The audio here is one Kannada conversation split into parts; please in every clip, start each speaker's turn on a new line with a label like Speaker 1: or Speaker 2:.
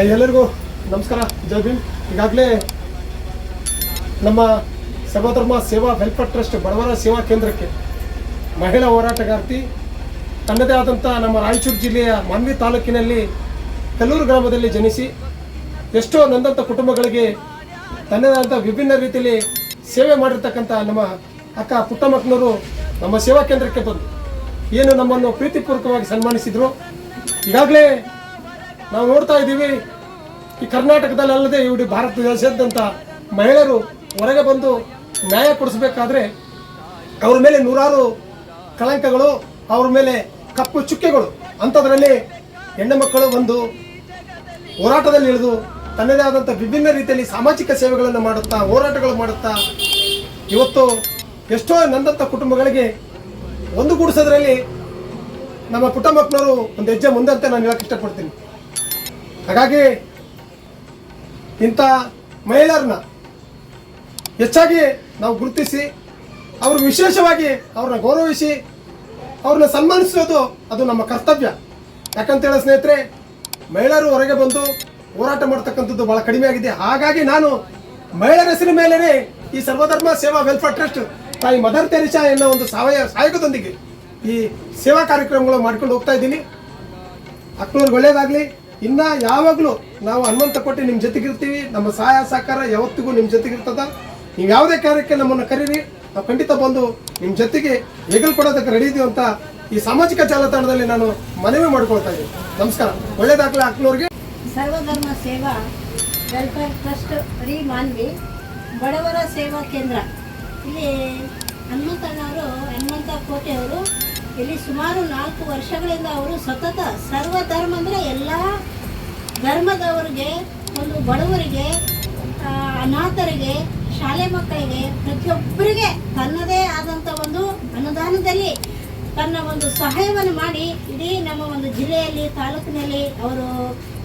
Speaker 1: ಎಲ್ಲರಿಗೂ ನಮಸ್ಕಾರ. ಜೈ ಭೀಮ್. ಈಗಾಗಲೇ ನಮ್ಮ ಸರ್ವಧರ್ಮ ಸೇವಾ ವೆಲ್ಫೇರ್ ಟ್ರಸ್ಟ್ ಬಡವರ ಸೇವಾ ಕೇಂದ್ರಕ್ಕೆ ಮಹಿಳಾ ಹೋರಾಟಗಾರ್ತಿ, ತನ್ನದೇ ಆದಂಥ ನಮ್ಮ ರಾಯಚೂರು ಜಿಲ್ಲೆಯ ಮಾನ್ವಿ ತಾಲೂಕಿನಲ್ಲಿ ಕಲ್ಲೂರು ಗ್ರಾಮದಲ್ಲಿ ಜನಿಸಿ ಎಷ್ಟೋ ನೊಂದಂಥ ಕುಟುಂಬಗಳಿಗೆ ತನ್ನದೇ ಆದಂಥ ವಿಭಿನ್ನ ರೀತಿಯಲ್ಲಿ ಸೇವೆ ಮಾಡಿರ್ತಕ್ಕಂಥ ನಮ್ಮ ಅಕ್ಕ ಪುಟ್ಟಮಕ್ಕನವರು ನಮ್ಮ ಸೇವಾ ಕೇಂದ್ರಕ್ಕೆ ಬಂದು ಏನು ನಮ್ಮನ್ನು ಪ್ರೀತಿಪೂರ್ವಕವಾಗಿ ಸನ್ಮಾನಿಸಿದರು. ಈಗಾಗಲೇ ನಾವು ನೋಡ್ತಾ ಇದ್ದೀವಿ ಈ ಕರ್ನಾಟಕದಲ್ಲಿ ಅಲ್ಲದೆ ಇಡೀ ಭಾರತ ದೇಶಾದ್ಯಂತ ಮಹಿಳೆಯರು ಹೊರಗೆ ಬಂದು ನ್ಯಾಯ ಕೊಡಿಸಬೇಕಾದ್ರೆ ಅವ್ರ ಮೇಲೆ ನೂರಾರು ಕಳಂಕಗಳು, ಅವ್ರ ಮೇಲೆ ಕಪ್ಪು ಚುಕ್ಕೆಗಳು. ಅಂಥದ್ರಲ್ಲಿ ಹೆಣ್ಣು ಮಕ್ಕಳು ಒಂದು ಹೋರಾಟದಲ್ಲಿ ಇಳಿದು ತನ್ನದೇ ಆದಂಥ ವಿಭಿನ್ನ ರೀತಿಯಲ್ಲಿ ಸಾಮಾಜಿಕ ಸೇವೆಗಳನ್ನು ಮಾಡುತ್ತಾ, ಹೋರಾಟಗಳು ಮಾಡುತ್ತಾ, ಇವತ್ತು ಎಷ್ಟೋ ನನ್ನಂಥ ಕುಟುಂಬಗಳಿಗೆ ಒಂದುಗೂಡಿಸೋದ್ರಲ್ಲಿ ನಮ್ಮ ಪುಟ್ಟ ಮಕ್ಕಳವರು ಒಂದು ಹೆಜ್ಜೆ ಮುಂದೆ ಅಂತ ನಾನು ಹೇಳಕ್ಕೆ ಇಷ್ಟಪಡ್ತೀನಿ. ಹಾಗಾಗಿ ಇಂಥ ಮಹಿಳೆಯರನ್ನ ಹೆಚ್ಚಾಗಿ ನಾವು ಗುರುತಿಸಿ, ಅವರು ವಿಶೇಷವಾಗಿ ಅವ್ರನ್ನ ಗೌರವಿಸಿ, ಅವ್ರನ್ನ ಸನ್ಮಾನಿಸೋದು ಅದು ನಮ್ಮ ಕರ್ತವ್ಯ. ಯಾಕಂತೇಳಿ ಸ್ನೇಹಿತರೆ, ಮಹಿಳೆಯರು ಹೊರಗೆ ಬಂದು ಹೋರಾಟ ಮಾಡ್ತಕ್ಕಂಥದ್ದು ಬಹಳ ಕಡಿಮೆ ಆಗಿದೆ. ಹಾಗಾಗಿ ನಾನು ಮಹಿಳೆಯರ ಹೆಸರಿನ ಮೇಲೇನೆ ಈ ಸರ್ವಧರ್ಮ ಸೇವಾ ವೆಲ್ಫೇರ್ ಟ್ರಸ್ಟ್, ತಾಯಿ ಮದರ್ ತೆರಿಸಾ ಎನ್ನೋ ಒಂದು ಸಾವಯವ ಸಹಾಯಕದೊಂದಿಗೆ ಈ ಸೇವಾ ಕಾರ್ಯಕ್ರಮಗಳು ಮಾಡ್ಕೊಂಡು ಹೋಗ್ತಾ ಇದ್ದೀನಿ. ಅಕ್ನೂರ್ಗೆ ಒಳ್ಳೇದಾಗಲಿ. ಇನ್ನ ಯಾವಾಗಲೂ ನಾವು ಹನುಮಂತ ಕೊಟ್ಟು ನಿಮ್ಮ ಜೊತೆಗಿರ್ತೀವಿ ನಮ್ಮ ಸಹಾಯ ಸಹಕಾರ ಯಾವತ್ತಿಗೂ ನಿಮ್ಮ ಜೊತೆಗಿರ್ತದ ನೀವು ಯಾವುದೇ ಕಾರ್ಯಕ್ಕೆ ನಮ್ಮನ್ನು ಕರೀರಿ. ನಾವು ಖಂಡಿತ ಬಂದು ನಿಮ್ಮ ಜೊತೆಗೆ ಹೆಗಲು ಕೊಡೋದಕ್ಕೆ ರೆಡಿ ಇದೀವಿ ಅಂತ ಈ ಸಾಮಾಜಿಕ ಜಾಲತಾಣದಲ್ಲಿ ನಾನು ಮನವಿ ಮಾಡ್ಕೊಳ್ತಾ ಇದ್ದೀನಿ. ನಮಸ್ಕಾರ. ದಾಖಲೆ ಅಕ್ನೂರ್ಗೆ
Speaker 2: ಸರ್ವಧರ್ಮ Seva welfare trust free Manvi, ಬಡವರ ಸೇವಾ ಕೇಂದ್ರ. ಇಲ್ಲಿ ಹನುಮಂತಣ್ಣವರು ಹನುಮಂತ ಕೋಟೆ ಅವರು ಇಲ್ಲಿ ಸುಮಾರು ನಾಲ್ಕು ವರ್ಷಗಳಿಂದ ಅವರು ಸತತ ಧರ್ಮದವರಿಗೆ, ಒಂದು ಬಡವರಿಗೆ ಅನಾಥರಿಗೆ, ಶಾಲೆ ಮಕ್ಕಳಿಗೆ, ಪ್ರತಿಯೊಬ್ಬರಿಗೆ ತನ್ನದೇ ಆದಂಥ ಒಂದು ಅನುದಾನದಲ್ಲಿ ತನ್ನ ಒಂದು ಸಹಾಯವನ್ನು ಮಾಡಿ ಇಡೀ ನಮ್ಮ ಒಂದು ಜಿಲ್ಲೆಯಲ್ಲಿ, ತಾಲೂಕಿನಲ್ಲಿ ಅವರು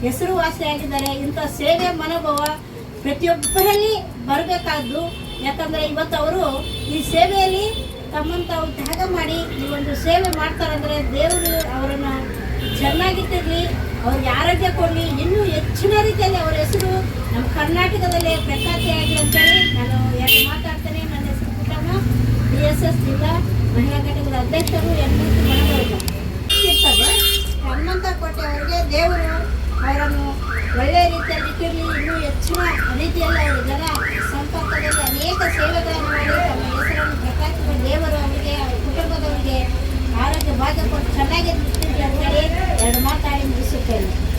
Speaker 2: ಹೆಸರುವಾಸಿಯಾಗಿದ್ದಾರೆ ಇಂಥ ಸೇವೆ ಮನೋಭಾವ ಪ್ರತಿಯೊಬ್ಬರಲ್ಲಿ ಬರಬೇಕಾದ್ದು. ಯಾಕಂದರೆ ಇವತ್ತು ಅವರು ಈ ಸೇವೆಯಲ್ಲಿ ತಮ್ಮನ್ನು ತಾವು ತ್ಯಾಗ ಮಾಡಿ ಈ ಒಂದು ಸೇವೆ ಮಾಡ್ತಾರಂದರೆ ದೇವರು ಅವರನ್ನು ಚೆನ್ನಾಗಿಟ್ಟಿರಲಿ ಅವ್ರಿಗೆ ಆರೋಗ್ಯ ಕೊಡಲಿ. ಇನ್ನೂ ಹೆಚ್ಚಿನ ರೀತಿಯಲ್ಲಿ ಅವರ ಹೆಸರು ನಮ್ಮ ಕರ್ನಾಟಕದಲ್ಲಿ ಪ್ರಖ್ಯಾತಿಯಾಗಲಿ ಅಂತೇಳಿ ನಾನು ಎರಡು ಮಾತಾಡ್ತೇನೆ. ನನ್ನ ಹೆಸರು ಪುಟ್ಟಮ್ಮ ಬಿ ಎಸ್ ಎಸ್ ಜಿಲ್ಲಾ ಮಹಿಳಾ ಘಟಕದ ಅಧ್ಯಕ್ಷರು ಎನ್ಮೂರ್ತಿ ಮನವರಿಗೆ ಇರ್ತದೆ ಹನುಮಂತ ಕೋಟೆ ಅವರಿಗೆ ದೇವರು ಅವರನ್ನು ಒಳ್ಳೆಯ ರೀತಿಯಲ್ಲಿ ಇಟ್ಟಿರಲಿ. ಇನ್ನೂ ಹೆಚ್ಚಿನ ರೀತಿಯಲ್ಲಿ ಅವರು ಜನ ಸಂಪರ್ಕದಲ್ಲಿ ಅನೇಕ ಸೇವೆಗಳನ್ನು ಮಾಡಿ ತಮ್ಮ ಹೆಸರನ್ನು ಪ್ರಕಾಶಿಸುವ ದೇವರು ಅವರಿಗೆ, ಅವರ ಕುಟುಂಬದವರಿಗೆ ಆರೋಗ್ಯ ಭಾಗ್ಯ ಕೊಟ್ಟು ಚೆನ್ನಾಗಿ ಇರ್ತಿರಲಿ Pero mga tayong disipin.